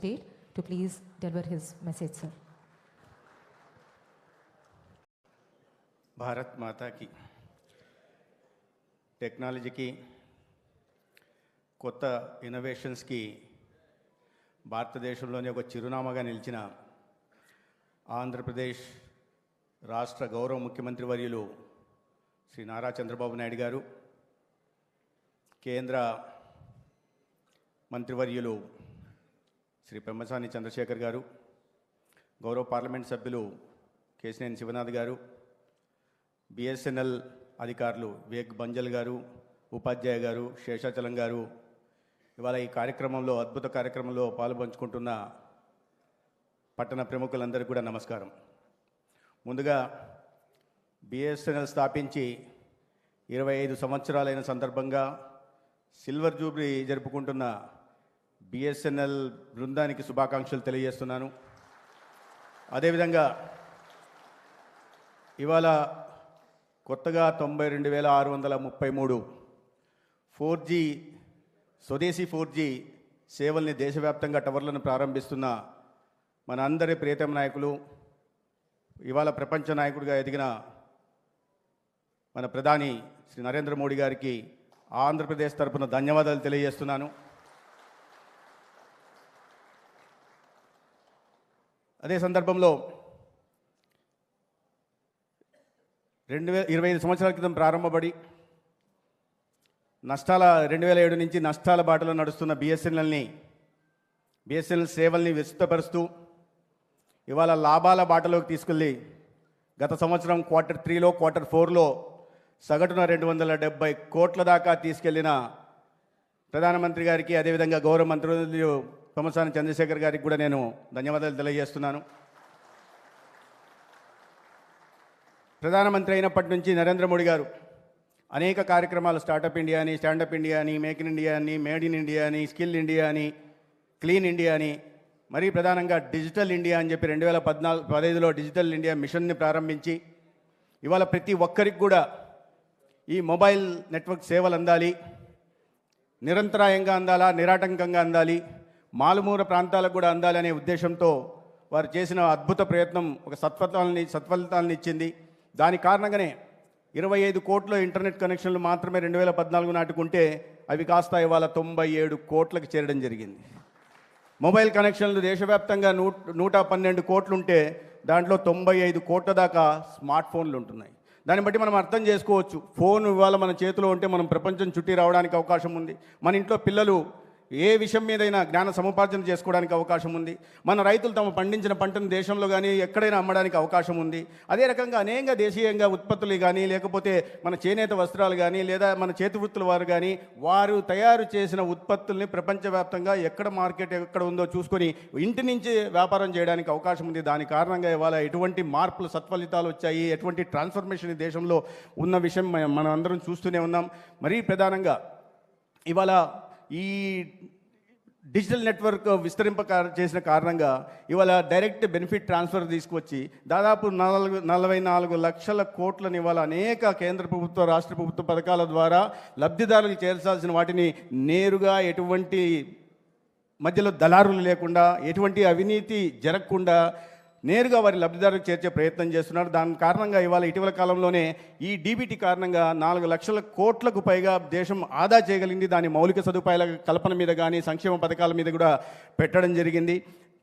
State to please deliver his message, sir. Bharat మాతాకి టెక్నాలజీకి కొత్త ఇన్నోవేషన్స్కి భారతదేశంలోని ఒక చిరునామాగా నిలిచిన ఆంధ్రప్రదేశ్ రాష్ట్ర గౌరవ ముఖ్యమంత్రి వర్యులు శ్రీ నారా చంద్రబాబు నాయుడు గారు కేంద్ర మంత్రివర్యులు శ్రీ పెమ్మసాని చంద్రశేఖర్ గారు గౌరవ పార్లమెంట్ సభ్యులు కేసినేని శివనాథ్ గారు బిఎస్ఎన్ఎల్ అధికారులు వివేక్ బంజల్ గారు ఉపాధ్యాయ గారు శేషాచలం గారు. ఇవాళ ఈ కార్యక్రమంలో అద్భుత కార్యక్రమంలో పాల్పంచుకుంటున్న పట్టణ ప్రముఖులందరికీ కూడా నమస్కారం. ముందుగా బిఎస్ఎన్ఎల్ స్థాపించి ఇరవై ఐదు సంవత్సరాలైన సందర్భంగా సిల్వర్ జూబ్లీ జరుపుకుంటున్న బిఎస్ఎన్ఎల్ బృందానికి శుభాకాంక్షలు తెలియజేస్తున్నాను. అదేవిధంగా ఇవాళ కొత్తగా తొంభై రెండు వేల ఆరు వందల ముప్పై మూడు ఫోర్ జీ స్వదేశీ ఫోర్ జీ సేవల్ని దేశవ్యాప్తంగా టవర్లను ప్రారంభిస్తున్న మన అందరి ప్రియతమ నాయకులు ఇవాళ ప్రపంచ నాయకుడిగా ఎదిగిన మన ప్రధాని శ్రీ నరేంద్ర మోడీ గారికి ఆంధ్రప్రదేశ్ తరపున ధన్యవాదాలు తెలియజేస్తున్నాను. అదే సందర్భంలో రెండు వేల ఇరవై ఐదు సంవత్సరాల క్రితం ప్రారంభపడి నష్టాల రెండు వేల ఏడు నుంచి నష్టాల బాటలో నడుస్తున్న బిఎస్ఎన్ఎల్ని బిఎస్ఎన్ఎల్ సేవల్ని విస్తృతపరుస్తూ ఇవాళ లాభాల బాటలోకి తీసుకెళ్ళి గత సంవత్సరం క్వార్టర్ త్రీలో క్వార్టర్ ఫోర్లో సగటున రెండు వందల డెబ్బై కోట్ల దాకా తీసుకెళ్ళిన ప్రధానమంత్రి గారికి అదేవిధంగా గౌరవ మంత్రులు తొమ్మసాని చంద్రశేఖర్ గారికి కూడా నేను ధన్యవాదాలు తెలియజేస్తున్నాను. ప్రధానమంత్రి అయినప్పటి నుంచి నరేంద్ర మోడీ గారు అనేక కార్యక్రమాలు స్టార్టప్ ఇండియా అని స్టాండప్ ఇండియా అని మేక్ ఇన్ ఇండియా అని మేడ్ ఇన్ ఇండియా అని స్కిల్ ఇండియా అని క్లీన్ ఇండియా అని మరీ ప్రధానంగా డిజిటల్ ఇండియా అని చెప్పి రెండు వేల పద్నాలుగు పదహైదులో డిజిటల్ ఇండియా మిషన్ని ప్రారంభించి ఇవాళ ప్రతి ఒక్కరికి కూడా ఈ మొబైల్ నెట్వర్క్ సేవలు అందాలి. నిరంతరాయంగా అందాలా నిరాటంకంగా అందాలి మాలుమూర ప్రాంతాలకు కూడా అందాలి అనే ఉద్దేశంతో వారు చేసిన అద్భుత ప్రయత్నం ఒక సత్ఫలితాలని సత్ఫలితాలను ఇచ్చింది. దాని కారణంగానే ఇరవై ఐదు కోట్ల ఇంటర్నెట్ కనెక్షన్లు మాత్రమే రెండు వేల పద్నాలుగు నాటుకుంటే అవి కాస్త ఇవాళ తొంభై ఏడు కోట్లకు చేరడం జరిగింది. మొబైల్ కనెక్షన్లు దేశవ్యాప్తంగా నూ నూట పన్నెండు కోట్లుంటే దాంట్లో తొంభై ఐదు కోట్ల దాకా స్మార్ట్ ఫోన్లు ఉంటున్నాయి. దాన్ని బట్టి మనం అర్థం చేసుకోవచ్చు. ఫోన్ ఇవాళ మన చేతిలో ఉంటే మనం ప్రపంచం చుట్టి రావడానికి అవకాశం ఉంది. మన ఇంట్లో పిల్లలు ఏ విషయం మీదైనా జ్ఞాన సముపార్జన చేసుకోవడానికి అవకాశం ఉంది. మన రైతులు తమ పండించిన పంటను దేశంలో కానీ ఎక్కడైనా అమ్మడానికి అవకాశం ఉంది. అదే రకంగా అనేక దేశీయంగా ఉత్పత్తులు కానీ లేకపోతే మన చేనేత వస్త్రాలు కానీ లేదా మన చేతి వృత్తుల వారు కానీ వారు తయారు చేసిన ఉత్పత్తుల్ని ప్రపంచవ్యాప్తంగా ఎక్కడ మార్కెట్ ఎక్కడ ఉందో చూసుకొని ఇంటి నుంచి వ్యాపారం చేయడానికి అవకాశం ఉంది. దాని కారణంగా ఇవాళ ఎటువంటి మార్పులు సత్ఫలితాలు వచ్చాయి? ఎటువంటి ట్రాన్స్ఫర్మేషన్ దేశంలో ఉన్న విషయం మనం అందరం చూస్తూనే ఉన్నాం. మరీ ప్రధానంగా ఇవాళ ఈ డిజిటల్ నెట్వర్క్ విస్తరింప చేసిన కారణంగా ఇవాళ డైరెక్ట్ బెనిఫిట్ ట్రాన్స్ఫర్ తీసుకొచ్చి దాదాపు నాలుగు నలభై నాలుగు లక్షల కోట్లను ఇవాళ అనేక కేంద్ర ప్రభుత్వ రాష్ట్ర ప్రభుత్వ పథకాల ద్వారా లబ్ధిదారులకు చేర్చాల్సిన వాటిని నేరుగా ఎటువంటి మధ్యలో దళారులు లేకుండా ఎటువంటి అవినీతి జరగకుండా నేరుగా వారి లబ్ధిదారులకు చేర్చే ప్రయత్నం చేస్తున్నారు. దాని కారణంగా ఇవాళ ఇటీవల కాలంలోనే ఈ డీబీటీ కారణంగా నాలుగు లక్షల కోట్లకు పైగా దేశం ఆదా చేయగలిగింది. దాని మౌలిక సదుపాయాల కల్పన మీద కానీ సంక్షేమ పథకాల మీద కూడా పెట్టడం జరిగింది.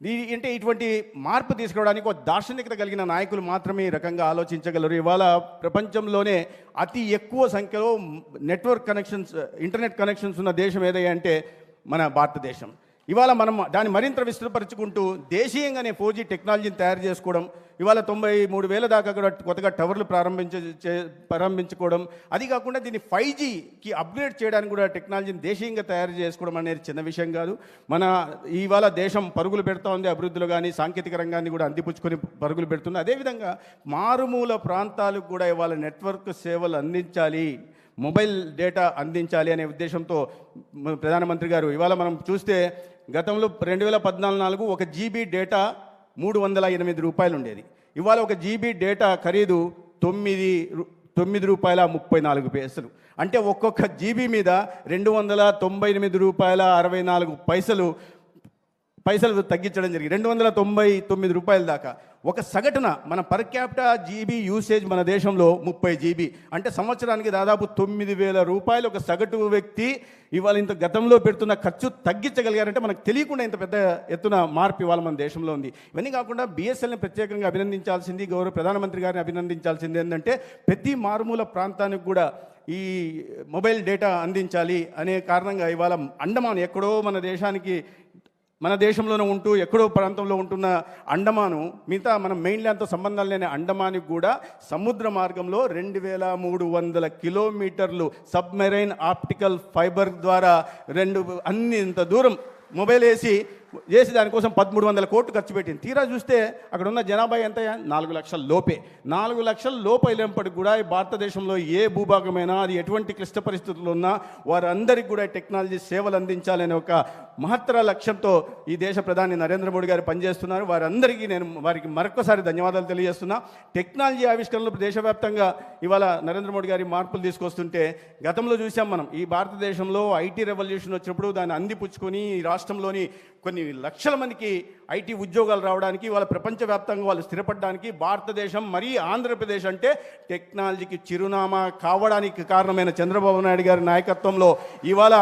ఈ అంటే ఇటువంటి మార్పు తీసుకురావడానికి ఒక దార్శనికత కలిగిన నాయకులు మాత్రమే ఈ రకంగా ఆలోచించగలరు. ఇవాళ ప్రపంచంలోనే అతి ఎక్కువ సంఖ్యలో నెట్వర్క్ కనెక్షన్స్ ఇంటర్నెట్ కనెక్షన్స్ ఉన్న దేశం ఏదయ్యా అంటే మన భారతదేశం. ఇవాళ మనం దాన్ని మరింత విస్తృతపరుచుకుంటూ దేశీయంగానే ఫోర్ జీ టెక్నాలజీని తయారు చేసుకోవడం ఇవాళ తొంభై మూడు వేల దాకా కూడా కొత్తగా టవర్లు ప్రారంభించ ప్రారంభించుకోవడం అది కాకుండా దీన్ని ఫైవ్ జీకి అప్గ్రేడ్ చేయడానికి కూడా టెక్నాలజీని దేశీయంగా తయారు చేసుకోవడం అనేది చిన్న విషయం కాదు. మన ఇవాళ దేశం పరుగులు పెడుతూ ఉంది అభివృద్ధిలో కానీ సాంకేతిక రంగాన్ని కూడా అందిపుచ్చుకొని పరుగులు పెడుతుంది. అదేవిధంగా మారుమూల ప్రాంతాలకు కూడా ఇవాళ నెట్వర్క్ సేవలు అందించాలి మొబైల్ డేటా అందించాలి అనే ఉద్దేశంతో ప్రధానమంత్రి గారు ఇవాళ మనం చూస్తే గతంలో రెండు వేల పద్నాలుగు నాలుగు ఒక జీబీ డేటా మూడు వందల ఎనిమిది రూపాయలు ఉండేది ఇవాళ ఒక జీబీ డేటా ఖరీదు తొమ్మిది రు- తొమ్మిది రూపాయల ముప్పై నాలుగు పైసలు. అంటే ఒక్కొక్క జీబీ మీద రెండు వందల తొంభై ఎనిమిది రూపాయల అరవై నాలుగు పైసలు పైసలు తగ్గించడం జరిగింది. రెండు వందల తొంభై తొమ్మిది రూపాయల దాకా. ఒక సగటున మన పర్ క్యాపిటా జీబీ యూసేజ్ మన దేశంలో ముప్పై జీబీ అంటే సంవత్సరానికి దాదాపు తొమ్మిది వేల రూపాయలు ఒక సగటు వ్యక్తి ఇవాళ ఇంత గతంలో పెడుతున్న ఖర్చు తగ్గించగలిగారంటే మనకు తెలియకుండా ఇంత పెద్ద ఎత్తున మార్పు ఇవాళ మన దేశంలో ఉంది. ఇవన్నీ కాకుండా బీఎస్ఎల్ని ప్రత్యేకంగా అభినందించాల్సింది గౌరవ ప్రధానమంత్రి గారిని అభినందించాల్సింది ఏంటంటే ప్రతి మారుమూల ప్రాంతానికి కూడా ఈ మొబైల్ డేటా అందించాలి అనే కారణంగా ఇవాళ అండమాన్ ఎక్కడో మన దేశానికి మన దేశంలోనే ఉంటూ ఎక్కడో ప్రాంతంలో ఉంటున్న అండమాను మిగతా మన మెయిన్లాండ్తో సంబంధం లేని అండమానికి కూడా సముద్ర మార్గంలో రెండు వేల మూడు వందల కిలోమీటర్లు సబ్మెరైన్ ఆప్టికల్ ఫైబర్ ద్వారా రెండు అన్ని ఇంత దూరం మొబైల్ వేసి చేసి దానికోసం పదమూడు వందల కోట్లు ఖర్చు పెట్టింది. తీరా చూస్తే అక్కడ ఉన్న జనాభా ఎంత నాలుగు లక్షల లోపే. నాలుగు లక్షల లోపు వెళ్ళినప్పటికి కూడా ఈ భారతదేశంలో ఏ భూభాగమైనా అది ఎటువంటి క్లిష్ట పరిస్థితులు ఉన్నా వారందరికీ కూడా టెక్నాలజీ సేవలు అందించాలనే ఒక మహత్తర లక్ష్యంతో ఈ దేశ ప్రధాని నరేంద్ర మోడీ గారు పనిచేస్తున్నారు. వారందరికీ నేను వారికి మరొకసారి ధన్యవాదాలు తెలియజేస్తున్నా. టెక్నాలజీ ఆవిష్కరణలు దేశవ్యాప్తంగా ఇవాళ నరేంద్ర మోడీ గారి మార్పులు తీసుకొస్తుంటే గతంలో చూసాం మనం. ఈ భారతదేశంలో ఐటీ రెవల్యూషన్ వచ్చినప్పుడు దాన్ని అందిపుచ్చుకొని ఈ రాష్ట్రంలోని కొన్ని లక్షల మందికి ఐటీ ఉద్యోగాలు రావడానికి వాళ్ళ ప్రపంచవ్యాప్తంగా వాళ్ళు స్థిరపడడానికి భారతదేశం మరీ ఆంధ్రప్రదేశ్ అంటే టెక్నాలజీకి చిరునామా కావడానికి కారణమైన చంద్రబాబు నాయుడు గారి నాయకత్వంలో ఇవాళ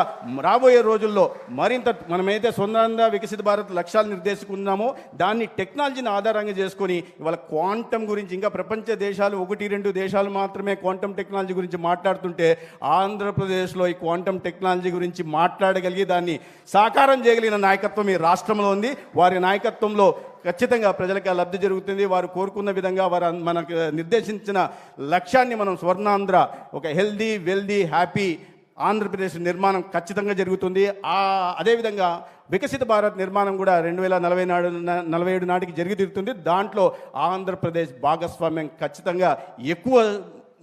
రాబోయే రోజుల్లో మరింత మనమైతే సొంతంగా వికసిత భారత్ లక్ష్యాలు నిర్దేశుకున్నామో దాన్ని టెక్నాలజీని ఆధారంగా చేసుకొని ఇవాళ క్వాంటం గురించి ఇంకా ప్రపంచ దేశాలు ఒకటి రెండు దేశాలు మాత్రమే క్వాంటం టెక్నాలజీ గురించి మాట్లాడుతుంటే ఆంధ్రప్రదేశ్లో ఈ క్వాంటం టెక్నాలజీ గురించి మాట్లాడగలిగి దాన్ని సాకారం చేయగలిగిన నాయకత్వం రాష్ట్రంలో ఉంది. వారి నాయకత్వంలో ఖచ్చితంగా ప్రజలకు లబ్ధి జరుగుతుంది. వారు కోరుకున్న విధంగా వారు మనకు నిర్దేశించిన లక్ష్యాన్ని మనం స్వర్ణాంధ్ర ఒక హెల్దీ వెల్దీ హ్యాపీ ఆంధ్రప్రదేశ్ నిర్మాణం ఖచ్చితంగా జరుగుతుంది. ఆ అదేవిధంగా వికసిత భారత్ నిర్మాణం కూడా రెండు వేల నలభై నాడు నలభై ఏడు నాటికి జరిగి తీరుతుంది. దాంట్లో ఆంధ్రప్రదేశ్ భాగస్వామ్యం ఖచ్చితంగా ఎక్కువ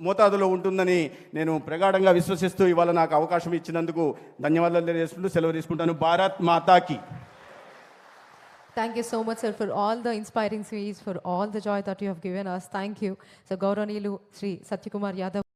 మోతాదులో ఉంటుందని నేను ప్రగాఢంగా విశ్వసిస్తూ ఇవాళ నాకు అవకాశం ఇచ్చినందుకు ధన్యవాదాలు తెలియజేసుకుంటూ సెలవు తీసుకుంటాను. భారత్ మాతాకి. Thank you so much, sir, for all the inspiring speech, for all the joy that you have given us. Thank you. So, Gauranilu Sri Satyakumar Yadav.